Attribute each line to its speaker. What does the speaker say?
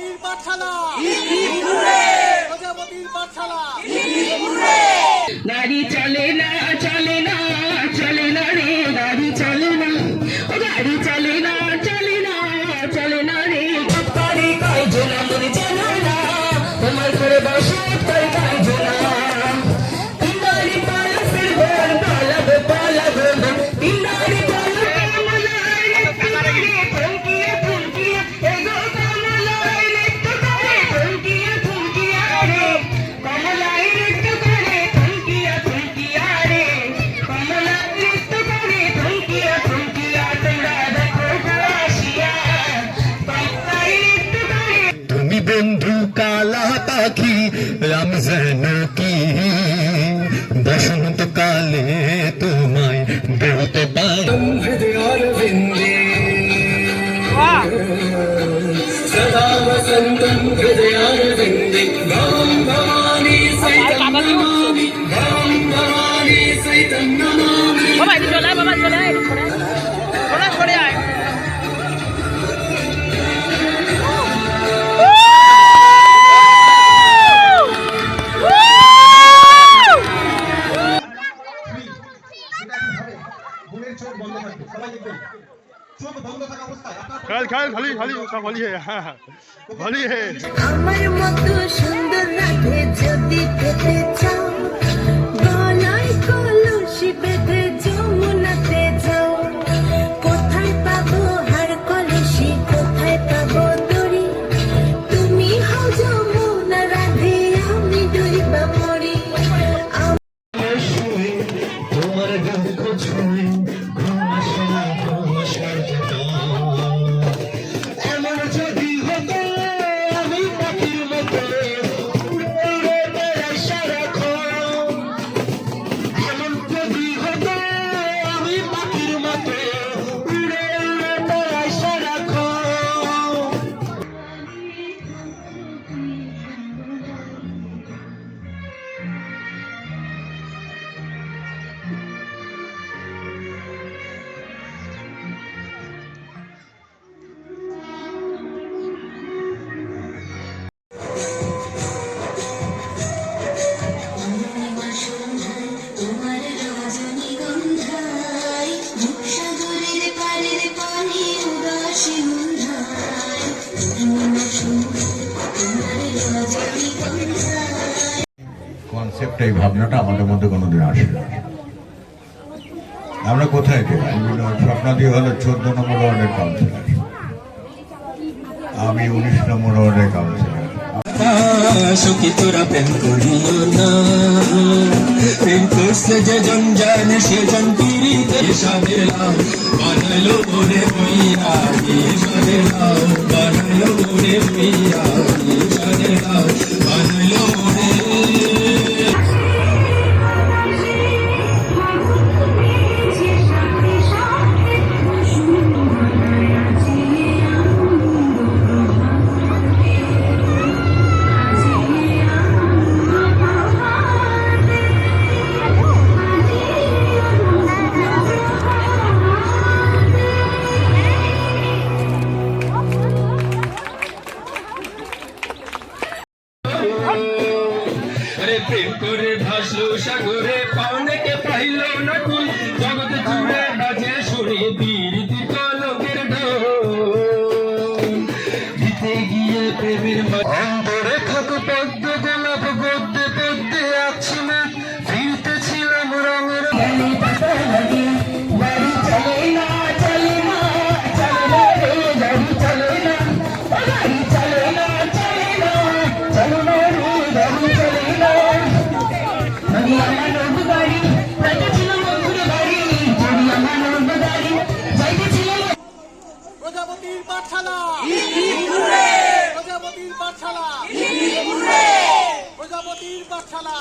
Speaker 1: প্রজাপতির পাঠশালা। প্রজাপতির পাঠশালা।
Speaker 2: গাড়ি চলে না চলে না চলে না রে গাড়ি চলে না। ও গাড়ি চলে না চলে না চলে না রে। কাই জোনা মনে জানা না তোমার
Speaker 3: বন্ধু কালা পাখি আমি যেন কি? বসন্ত কালে তোমায় বলতে পারি সদা বসন্ত হৃদয়ারবিন্দে
Speaker 4: খেল খেল খালি খালি সব খালি হে খালি হে
Speaker 5: আমার মতো সুন্দর রাধে যদি পেতে চাও। গলায় কলসি বেঁধে যমুনাতে যাও। কোথায় পাবো হার কলসি কোথায় পাবো দড়ি? তুমি হও যমুনা রাধে আমি ডুইবা মরি।
Speaker 3: শুয়ে তোমার দুঃখ ছুঁয়ে
Speaker 6: কনসেপ্ট এই ভাবনাটা আমাদের মধ্যে কোনোদিন আসে আমরা কোথায় যাই স্বপ্নাদি হলো চোদ্দ নম্বর ওয়ার্ডের কাউন্সিলর আমি উনিশ নম্বর ওয়ার্ডের কাউন্সিলর
Speaker 3: সুখী তোরা প্রেম করিও না। প্রেম করছে যে জন জানে, সে জন পিড়িতে। সাবেলাম বানাইলো ওরে হইয়া বানাইলো ওরে প্রেম করে ভাসলো সাগরে পাওনেকে পাইল না কুল
Speaker 1: প্রজাপতির পাঠশালা। প্রজাপতির পাঠশালা। প্রজাপতির পাঠশালা।